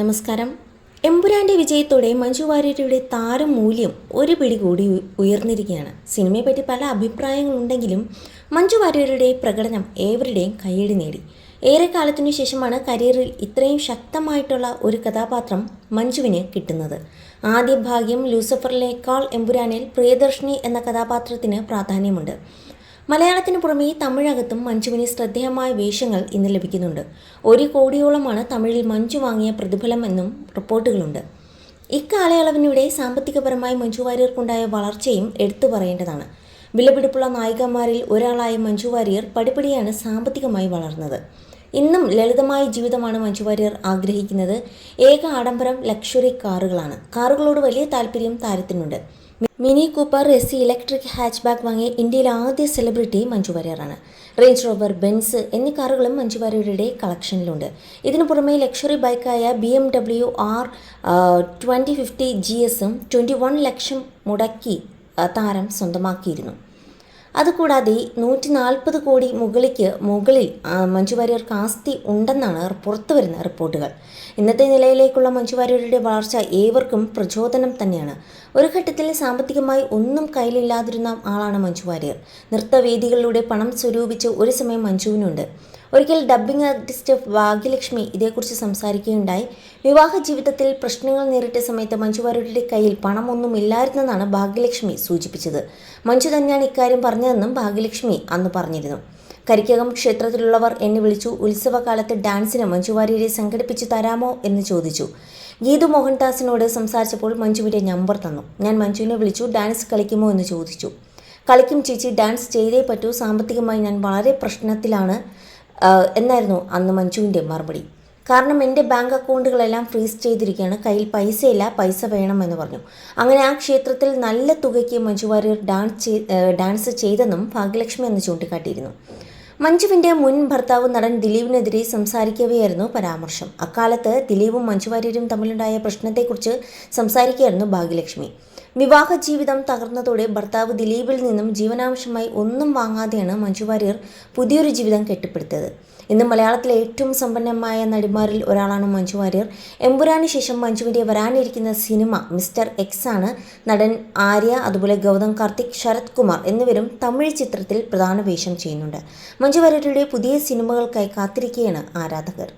നമസ്കാരം. എമ്പുരാന്റെ വിജയത്തോടെ മഞ്ജു വാര്യരുടെ താരമൂല്യം ഒരു പിടി കൂടി ഉയർന്നിരിക്കുകയാണ് ഉയർന്നിരിക്കുകയാണ്. സിനിമയെപ്പറ്റി പല അഭിപ്രായങ്ങളുണ്ടെങ്കിലും മഞ്ജു വാര്യരുടെ പ്രകടനം ഏവരുടെയും കയ്യടി നേടി. ഏറെക്കാലത്തിനു ശേഷമാണ് കരിയറിൽ ഇത്രയും ശക്തമായിട്ടുള്ള ഒരു കഥാപാത്രം മഞ്ജുവിന് കിട്ടുന്നത്. ആദ്യ ഭാഗ്യം ലൂസഫറിലേക്കാൾ എമ്പുരാനിൽ പ്രിയദർശിനി എന്ന കഥാപാത്രത്തിന് പ്രാധാന്യമുണ്ട്. മലയാളത്തിന് പുറമേ തമിഴകത്തും മഞ്ജുവിന് ശ്രദ്ധേയമായ വേഷങ്ങൾ ഇന്ന് ലഭിക്കുന്നുണ്ട്. ഒരു കോടിയോളമാണ് തമിഴിൽ മഞ്ജു വാങ്ങിയ പ്രതിഫലം എന്നും റിപ്പോർട്ടുകളുണ്ട്. ഇക്കാലയളവിനിടെ സാമ്പത്തികപരമായി മഞ്ജു വാര്യർക്കുണ്ടായ വളർച്ചയും എടുത്തു പറയേണ്ടതാണ്. വിലപിടിപ്പുള്ള നായികമാരിൽ ഒരാളായ മഞ്ജു വാര്യർ പടിപടിയാണ് സാമ്പത്തികമായി വളർന്നത്. ഇന്നും ലളിതമായ ജീവിതമാണ് മഞ്ജു വാര്യർ ആഗ്രഹിക്കുന്നത്. ഏക ആഡംബരം ലക്ഷറി കാറുകളാണ്. കാറുകളോട് വലിയ താല്പര്യം താരത്തിനുണ്ട്. Mini Cooper S C electric hatchback വാങ്ങിയ ഇന്ത്യയിലെ ആദ്യ സെലിബ്രിറ്റി മഞ്ജു വാര്യറാണ് റേഞ്ച് റോവർ ബെൻസ് എന്നീ കാറുകളും മഞ്ജു വാര്യരുടെ കളക്ഷനിലുണ്ട്. ഇതിനു പുറമെ luxury ബൈക്കായ B M W R twenty fifty G എസും ട്വന്റി വൺ ലക്ഷം മുടക്കി താരം സ്വന്തമാക്കിയിരുന്നു. അതുകൂടാതെ നൂറ്റി നാൽപ്പത് കോടി മുകളിക്ക് മുകളിൽ മഞ്ജു വാര്യർക്ക് ആസ്തി ഉണ്ടെന്നാണ് പുറത്തു വരുന്ന റിപ്പോർട്ടുകൾ. ഇന്നത്തെ നിലയിലേക്കുള്ള മഞ്ജു വാര്യരുടെ വളർച്ച ഏവർക്കും പ്രചോദനം തന്നെയാണ്. ഒരു ഘട്ടത്തിൽ സാമ്പത്തികമായി ഒന്നും കയ്യിലില്ലാതിരുന്ന ആളാണ് മഞ്ജു വാര്യർ. നൃത്തവേദികളിലൂടെ പണം സ്വരൂപിച്ച് ഒരു സമയം മഞ്ജുവിനുണ്ട്. ഒരിക്കൽ ഡബ്ബിംഗ് ആർട്ടിസ്റ്റ് ഭാഗ്യലക്ഷ്മി ഇതേക്കുറിച്ച് സംസാരിക്കുകയുണ്ടായി. വിവാഹ ജീവിതത്തിൽ പ്രശ്നങ്ങൾ നേരിട്ട സമയത്ത് മഞ്ജു വാര്യരുടെ കയ്യിൽ പണമൊന്നും ഇല്ലായിരുന്നെന്നാണ് ഭാഗ്യലക്ഷ്മി സൂചിപ്പിച്ചത്. മഞ്ജു തന്നെയാണ് ഇക്കാര്യം പറഞ്ഞതെന്നും ഭാഗ്യലക്ഷ്മി അന്ന് പറഞ്ഞിരുന്നു. കരിക്കകം ക്ഷേത്രത്തിലുള്ളവർ എന്നെ വിളിച്ചു. ഉത്സവകാലത്ത് ഡാൻസിന് മഞ്ജുവാര്യരെ സംഘടിപ്പിച്ചു തരാമോ എന്ന് ചോദിച്ചു. ഗീതു മോഹൻദാസിനോട് സംസാരിച്ചപ്പോൾ മഞ്ജുവിന്റെ നമ്പർ തന്നു. ഞാൻ മഞ്ജുവിനെ വിളിച്ചു ഡാൻസ് കളിക്കുമോ? എന്ന് ചോദിച്ചു. കളിക്കും ചേച്ചി ഡാൻസ് ചെയ്തേ പറ്റൂ. സാമ്പത്തികമായി ഞാൻ വളരെ പ്രശ്നത്തിലാണ് എന്നായിരുന്നു അന്ന് മഞ്ജുവിന്റെ മറുപടി. കാരണം എന്റെ ബാങ്ക് അക്കൗണ്ടുകളെല്ലാം ഫ്രീസ് ചെയ്തിരിക്കുകയാണ്. കയ്യിൽ പൈസയില്ല പൈസ വേണം എന്ന് പറഞ്ഞു. അങ്ങനെ ആ ക്ഷേത്രത്തിൽ നല്ല തുകയ്ക്ക് മഞ്ജു വാര്യർ ഡാൻസ് ഡാൻസ് ചെയ്തെന്നും ഭാഗ്യലക്ഷ്മി എന്ന് ചൂണ്ടിക്കാട്ടിയിരുന്നു. മഞ്ജുവിന്റെ മുൻ ഭർത്താവ് നടൻ ദിലീപിനെതിരെ സംസാരിക്കവെയായിരുന്നു പരാമർശം. അക്കാലത്ത് ദിലീപും മഞ്ജു വാര്യരും തമ്മിലുണ്ടായ പ്രശ്നത്തെക്കുറിച്ച് സംസാരിക്കുകയായിരുന്നു ഭാഗ്യലക്ഷ്മി. വിവാഹ ജീവിതം തകർന്നതോടെ ഭർത്താവ് ദിലീപിൽ നിന്നും ജീവനാംശമായി ഒന്നും വാങ്ങാതെയാണ് മഞ്ജു വാര്യർ പുതിയൊരു ജീവിതം കെട്ടിപ്പടുത്തത്. ഇന്ന് മലയാളത്തിലെ ഏറ്റവും സമ്പന്നമായ നടിമാരിൽ ഒരാളാണ് മഞ്ജു വാര്യർ. എമ്പുരാന് ശേഷം മഞ്ജുവിന്റെ വരാനിരിക്കുന്ന സിനിമ മിസ്റ്റർ എക്സ് ആണ് നടൻ ആര്യ അതുപോലെ ഗൗതം കാർത്തിക് ശരത് കുമാർ എന്നിവരും തമിഴ് ചിത്രത്തിൽ പ്രധാന വേഷം ചെയ്യുന്നുണ്ട്. മഞ്ജു വാര്യരുടെ പുതിയ സിനിമകൾക്കായി കാത്തിരിക്കുകയാണ് ആരാധകർ.